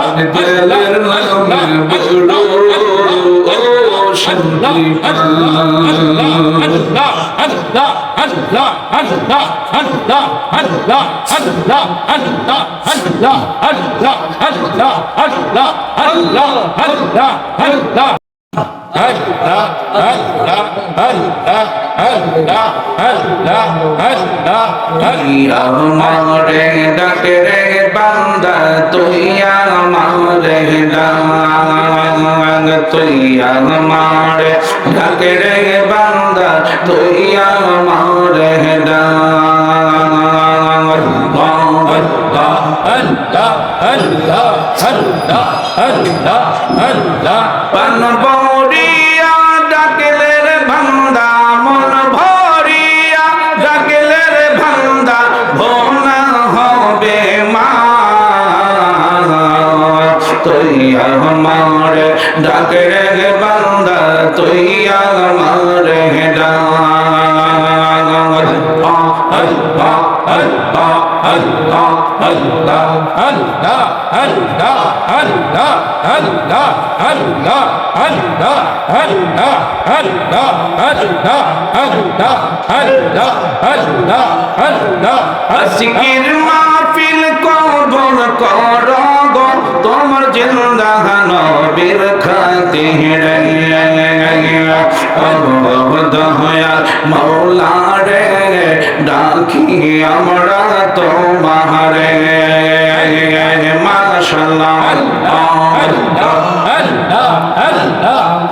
আমি দেলের নামে বড় শান্তি Allah Allah Allah Allah আমারে ডাকে রে বান্দা তুই আমারে ডাক তুই আমারে ডাকে রে বান্দা তুই আমারে ডাক পান ডাকে রে বান্দা তুই আমার আজকের মাহফিল কবল কর। তোমার জিন্দা নবীর খাতির দয়া মৌলা রে ডাকি আমরা তোমারে মাশাল্লাহ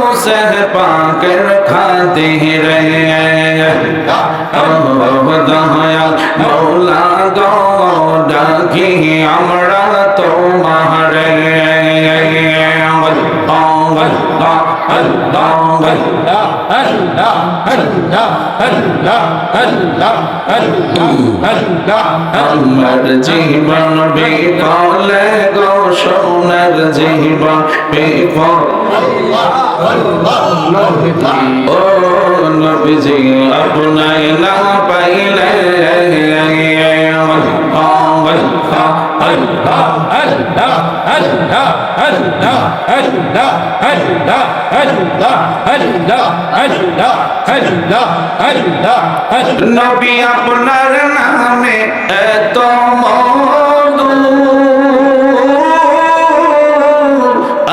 सह पाकर खाते ही। रहे हाँ। दया मौला गौ डी अमड़ा तो আমার জীবন বিপলে গো সোনার জীবন বিফল ও নবীজি আপনায় না পাইলে নবী আপনার নামে এত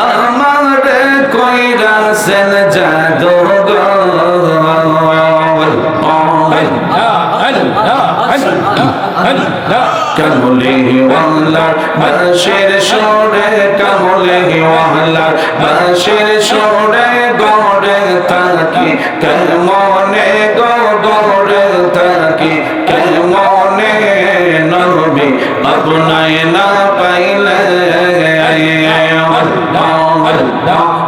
আমার কইরাছেন জাদু কামলে ওয়ালার বাসের সরে কামলে ওয়ালার বাঁশের সরে গড়ে তাকি কেমনে গড়ে তাকি কেমনে নবী আপনায় না পাইলে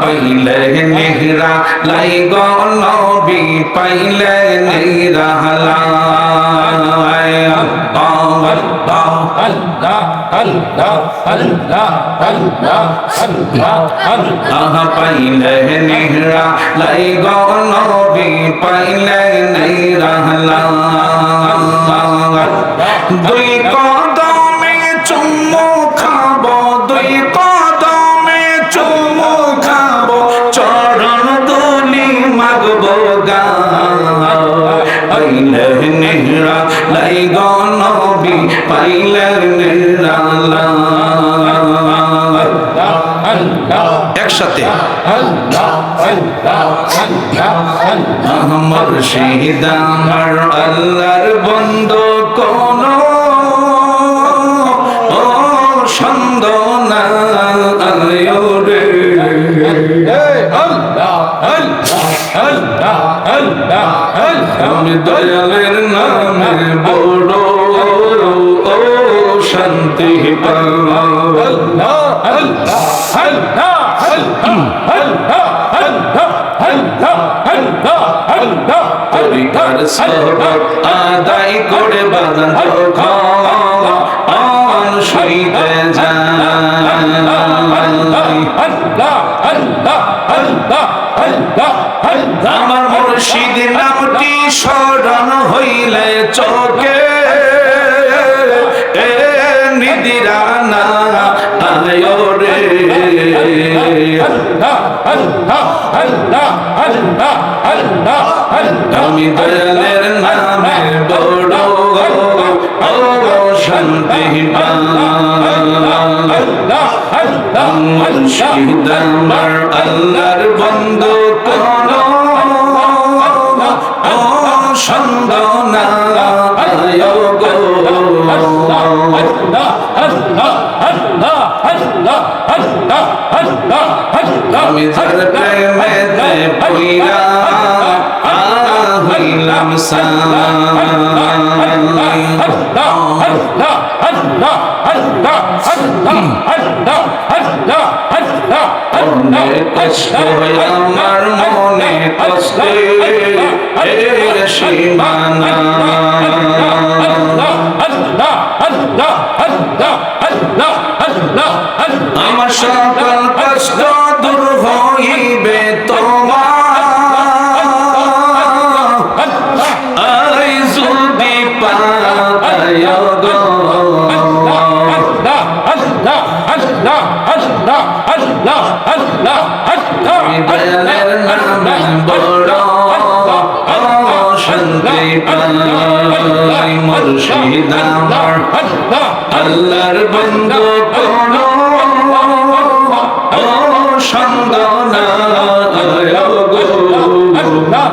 পাইলে নেহরা লাই গো নবী পাইলে নেহরা লাই আল্লাহ আল্লাহ আহ পাইলে নেহরা লাই গো নবী পাইলে নেহরা দুই কদমে খাব চরণ দুলি মাগবো গা পাইলে নিহরা লাই গনবি পাইলে নিরালা একসাথে। আমার শহীদ আমার আল্লাহর বন্ধ কোন সন্দ না আমি দয়ালের নামে বড় শান্তি পাই তরিকার সবক আদায় করে বাজান যখন শুইতে যায় আমার মুর্শিদ নামটি স্মরণ হইলে চোখে। এ নিদিরা না আয় রে। আমি দয়ালের নামে বড় শান্তি মুর্শিদ আমার আল্লাহর বন্ধু কোন ও সন্দ না আমি যার প্রেমেতে পইরা হইলাম হয় আমার মনে কষ্টে এর সীমানা আমার সকল কষ্ট মুর্শিদ আমার আল্লাহর বন্ধু কোন ও সঙ্গ না গো আল্লাহ।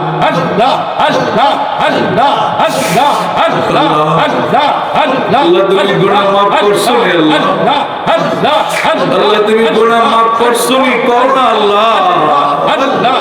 তুমি গুনাহ মাফ করছ রে আল্লাহ আল্লাহ।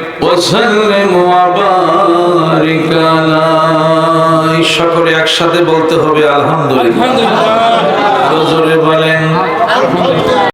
وسلم وبارك على সকলে একসাথে বলতে হবে আলহামদুলিল্লাহ আরো জোরে বলেন